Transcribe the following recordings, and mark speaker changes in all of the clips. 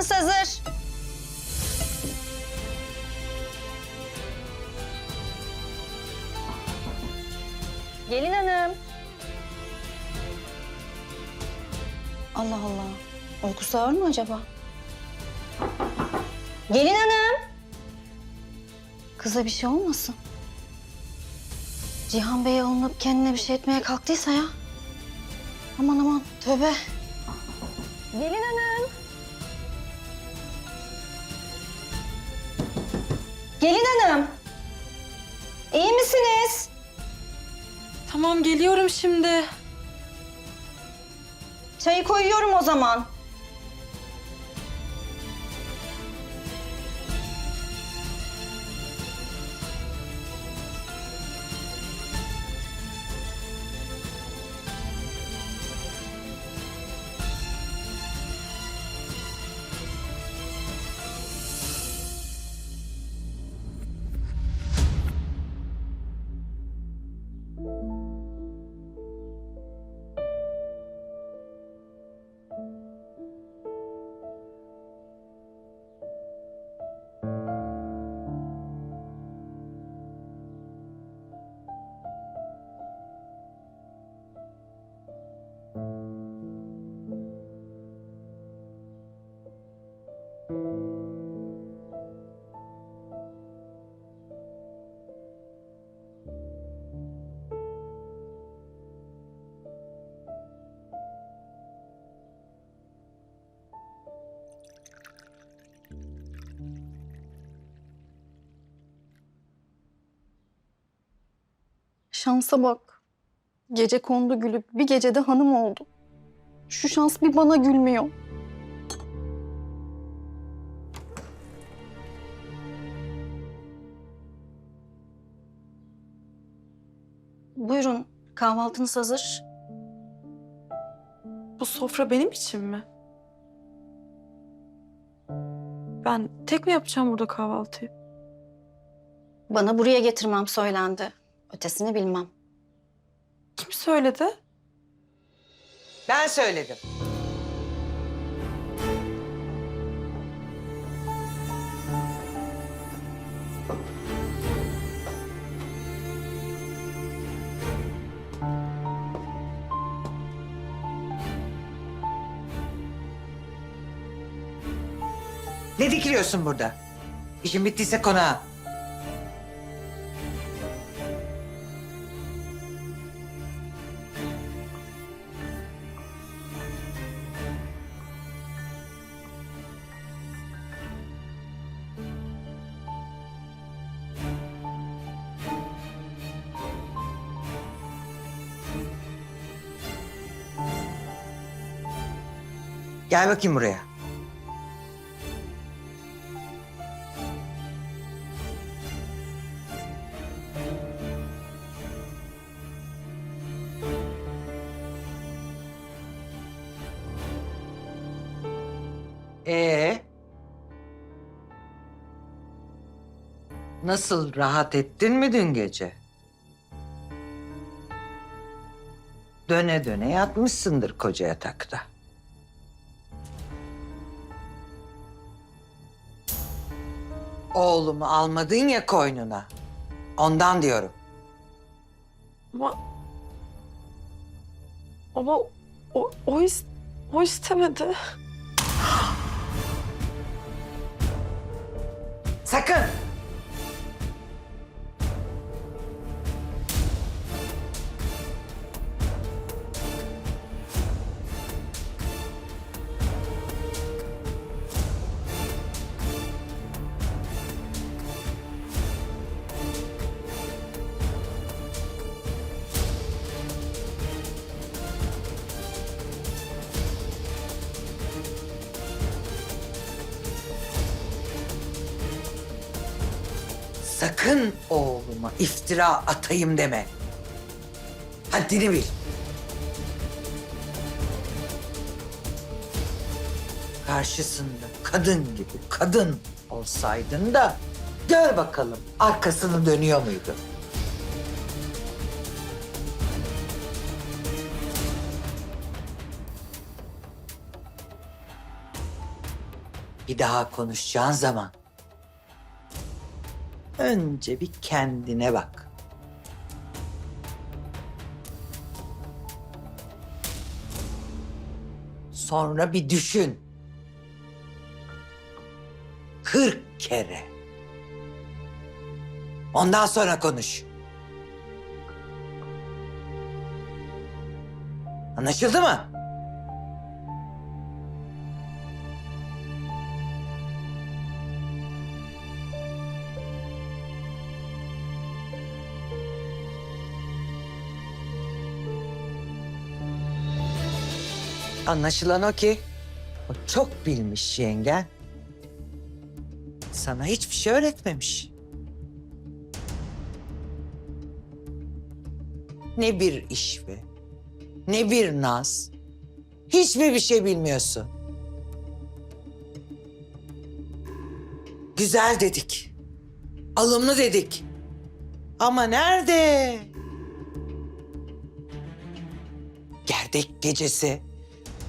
Speaker 1: Kahvaltınız hazır. Gelin hanım. Allah Allah. Uykusu ağır mı acaba? Gelin hanım. Kıza bir şey olmasın. Cihan Bey'e alınıp kendine bir şey etmeye kalktıysa ya. Aman aman tövbe. Gelin hanım. Gelin hanım. İyi misiniz?
Speaker 2: Tamam geliyorum şimdi.
Speaker 1: Çayı koyuyorum o zaman.
Speaker 3: Şansa bak. Gece kondu gülüp bir gecede hanım oldu. Şu şans bir bana gülmüyor.
Speaker 1: Buyurun kahvaltınız hazır.
Speaker 2: Bu sofra benim için mi? Ben tek mi yapacağım burada kahvaltıyı?
Speaker 1: Bana buraya getirmem söylendi. Ötesini bilmem.
Speaker 2: Kim söyledi?
Speaker 4: Ben söyledim. Ne dikiliyorsun burada? İşin bittiyse konağa. Gel bakayım buraya. Ee? Nasıl rahat ettin mi dün gece? Döne döne yatmışsındır koca yatakta. Oğlumu almadın ya koynuna. Ondan diyorum.
Speaker 2: Ama... Ama o, o, is- o istemedi.
Speaker 4: Sakın! Sakın oğluma iftira atayım deme. Haddini bil. Karşısında kadın gibi kadın olsaydın da gör bakalım arkasını dönüyor muydu? Bir daha konuşacağın zaman önce bir kendine bak. Sonra bir düşün. Kırk kere. Ondan sonra konuş. Anlaşıldı mı? Anlaşılan o ki o çok bilmiş yengen. Sana hiçbir şey öğretmemiş. Ne bir iş be, ne bir naz. Hiç mi bir şey bilmiyorsun? Güzel dedik. Alımlı dedik. Ama nerede? Gerdek gecesi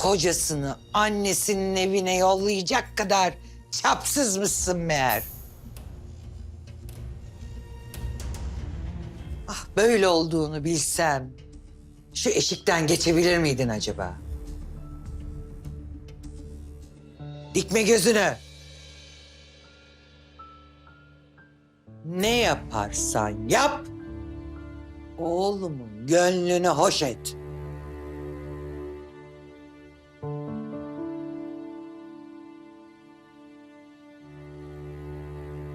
Speaker 4: kocasını annesinin evine yollayacak kadar çapsız mısın meğer? Ah böyle olduğunu bilsem şu eşikten geçebilir miydin acaba? Dikme gözünü. Ne yaparsan yap, oğlumun gönlünü hoş et.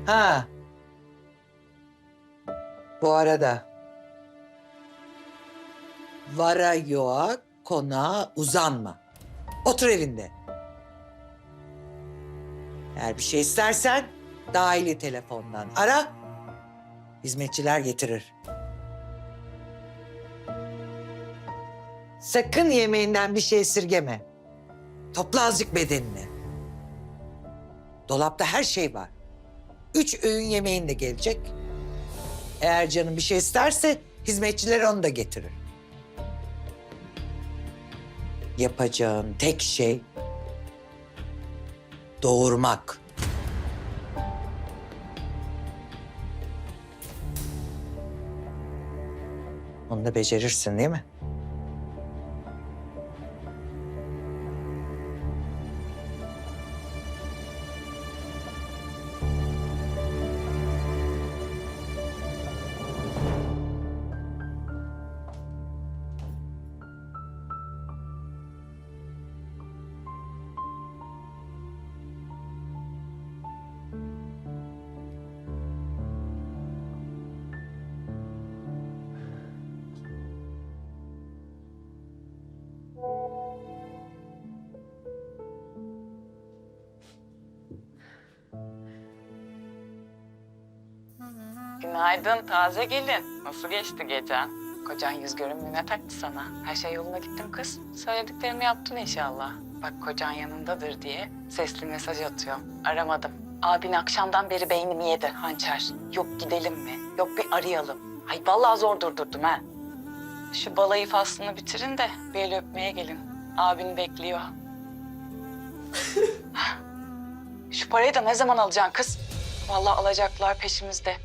Speaker 4: Ha. Bu arada vara yoğa konağa uzanma. Otur evinde. Eğer bir şey istersen dahili telefondan ara. Hizmetçiler getirir. Sakın yemeğinden bir şey esirgeme. Topla azıcık bedenini. Dolapta her şey var. Üç öğün yemeğin de gelecek. Eğer canın bir şey isterse hizmetçiler onu da getirir. Yapacağın tek şey doğurmak. Onu da becerirsin değil mi?
Speaker 5: Günaydın taze gelin. Nasıl geçti gecen? Kocan yüz görümlüğüne ne taktı sana? Her şey yoluna gitti mi kız? Söylediklerimi yaptın inşallah. Bak kocan yanındadır diye sesli mesaj atıyorum. Aramadım. Abin akşamdan beri beynimi yedi hançer. Yok gidelim mi? Yok bir arayalım. Ay vallahi zor durdurdum ha. Şu balayı faslını bitirin de bir el öpmeye gelin. Abin bekliyor. Şu parayı da ne zaman alacaksın kız? Vallahi alacaklar peşimizde.